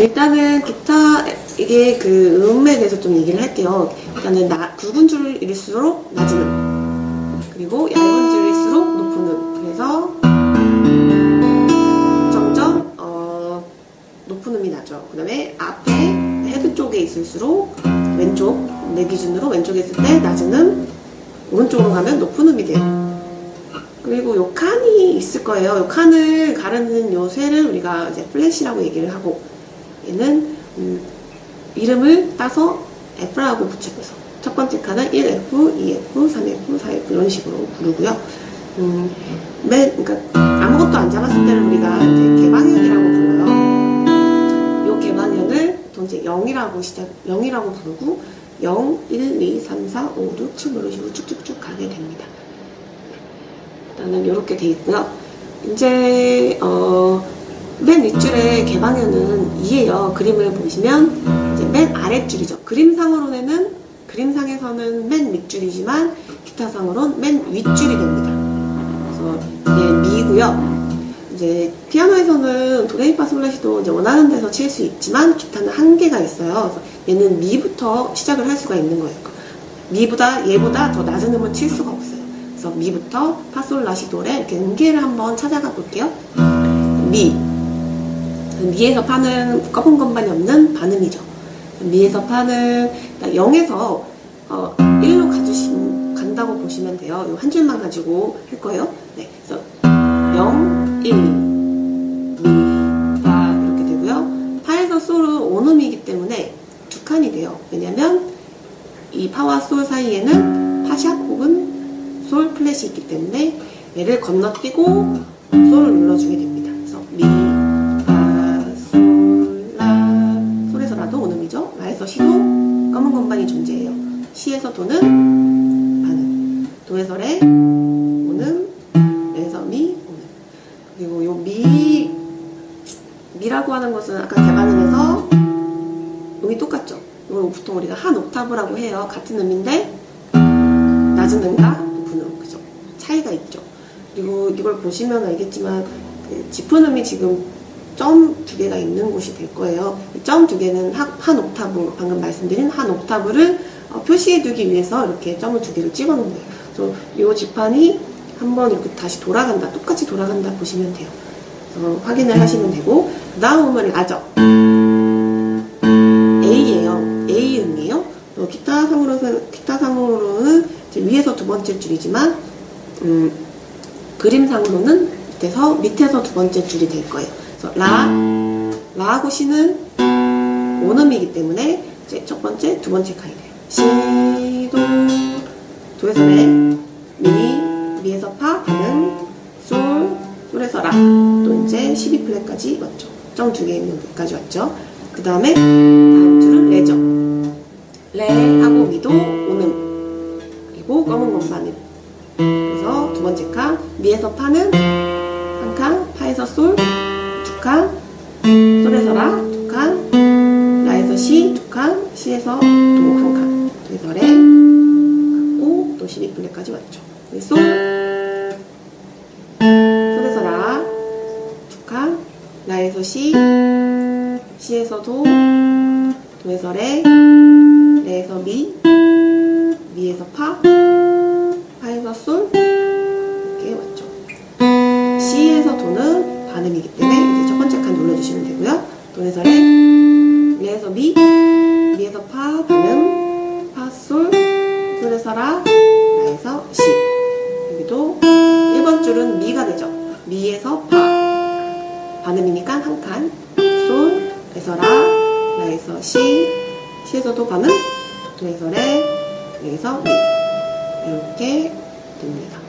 일단은 기타 이게 그 음에 대해서 좀 얘기를 할게요. 일단은 나, 굵은 줄일수록 낮은 음 그리고 얇은 줄일수록 높은 음 그래서 점점 어, 높은 음이 나죠. 그 다음에 앞에 헤드 쪽에 있을수록 왼쪽 내 기준으로 왼쪽에 있을 때 낮은 음 오른쪽으로 가면 높은 음이 돼요. 그리고 요 칸이 있을 거예요. 요 칸을 가르는 요 쇠를 우리가 이제 플래시라고 얘기를 하고 얘는 음, 이름을 따서 F라고 붙여서 첫 번째 칸은 1F, 2F, 3F, 4F 이런 식으로 부르고요. 음, 맨 그러니까 아무것도 안 잡았을 때를 우리가 이제 개방현이라고 불러요. 요 개방현을 또 이제 0이라고 시작 0이라고 부르고 0, 1, 2, 3, 4, 5, 6, 7 이런 식으로 쭉쭉쭉 가게 됩니다. 일단은 이렇게 돼 있고요. 이제 어, 맨 윗줄의 개방현은 2예요. 그림을 보시면 이제 맨 아랫줄이죠. 그림상으로는 그림상에서는 맨 밑줄이지만 기타상으로는 맨 윗줄이 됩니다. 그래서 이게 미고요. 이제 피아노에서는 도레미파 솔라시도 이제 원하는 데서 칠 수 있지만 기타는 한계가 있어요. 얘는 미부터 시작을 할 수가 있는 거예요. 미보다 얘보다 더 낮은 음을 칠 수가 없어요. 그래서 미부터 파솔라시도레 이렇게 음계를 한번 찾아가 볼게요. 미 미에서 파는 검은 건반이 없는 반음이죠. 미에서 파는 0에서 어, 1로 가주시 간다고 보시면 돼요. 한 줄만 가지고 할 거예요. 네, 그래서 0, 1, 미, 파 이렇게 되고요. 파에서 솔은 온음이기 때문에 두 칸이 돼요. 왜냐면 이 파와 솔 사이에는 파샵 혹은 솔 플랫이 있기 때문에 얘를 건너뛰고 솔을 눌러주게 됩니다. 그래서 미, 에서 시도 검은 건반이 존재해요. 시에서 도는 반음, 도에서 레, 오는, 레에서 미, 오는. 그리고 요 미, 미라고 하는 것은 아까 개반음에서 음이 똑같죠. 이걸 보통 우리가 한 옥타브라고 해요. 같은 음인데 낮은 음과 높은 음, 그죠? 차이가 있죠. 그리고 이걸 보시면 알겠지만 그 짚은 음이 지금 점 두 개가 있는 곳이 될 거예요. 점 두 개는 한, 한 옥타브, 방금 말씀드린 한 옥타브를 어, 표시해 두기 위해서 이렇게 점을 두 개를 찍어 놓은 거예요. 그래서 이 지판이 한번 이렇게 다시 돌아간다, 똑같이 돌아간다 보시면 돼요. 확인을 하시면 되고 그 다음은 라죠. A예요. A 음이에요. 어, 기타 상으로는 기타 상으로는 위에서 두 번째 줄이지만 음, 그림상으로는 밑에서 밑에서 두 번째 줄이 될 거예요. 라 라하고 시는 원음이기 때문에 이제 첫 번째, 두 번째 칸이 돼요. 시, 도, 도에서 레, 미, 미에서 파, 반음, 솔, 솔에서 라. 또 이제 12플랫까지 왔죠. 점 두 개 있는 데까지 왔죠. 그 다음에 다음 줄은 레죠. 레하고 미도 오는 그리고 검은 건반음. 그래서 두 번째 칸 미에서 파는 한 칸, 파에서 솔두 칸, 솔에서 라 두 칸, 라에서 시 두 칸, 시에서 도 한 칸. 그래서 레 갖고 또 12플랫까지 왔죠. 솔 솔에서 라 두 칸, 라에서 시 시에서 도, 도에서 레, 레에서 미, 미에서 파, 파에서 솔 이렇게 왔죠. C에서 도는 반음이기 때문에 이제 첫 번째 칸 눌러주시면 되고요. 도에서 레, 레에서 미, 미에서 파, 반음, 파, 솔, 솔에서 라, 라에서 시. 여기도 1번 줄은 미가 되죠. 미에서 파, 반음이니까 한 칸, 솔, 에서 라, 라에서 시, 시에서도 반음, 도에서 레, 여기서 미. 이렇게 됩니다.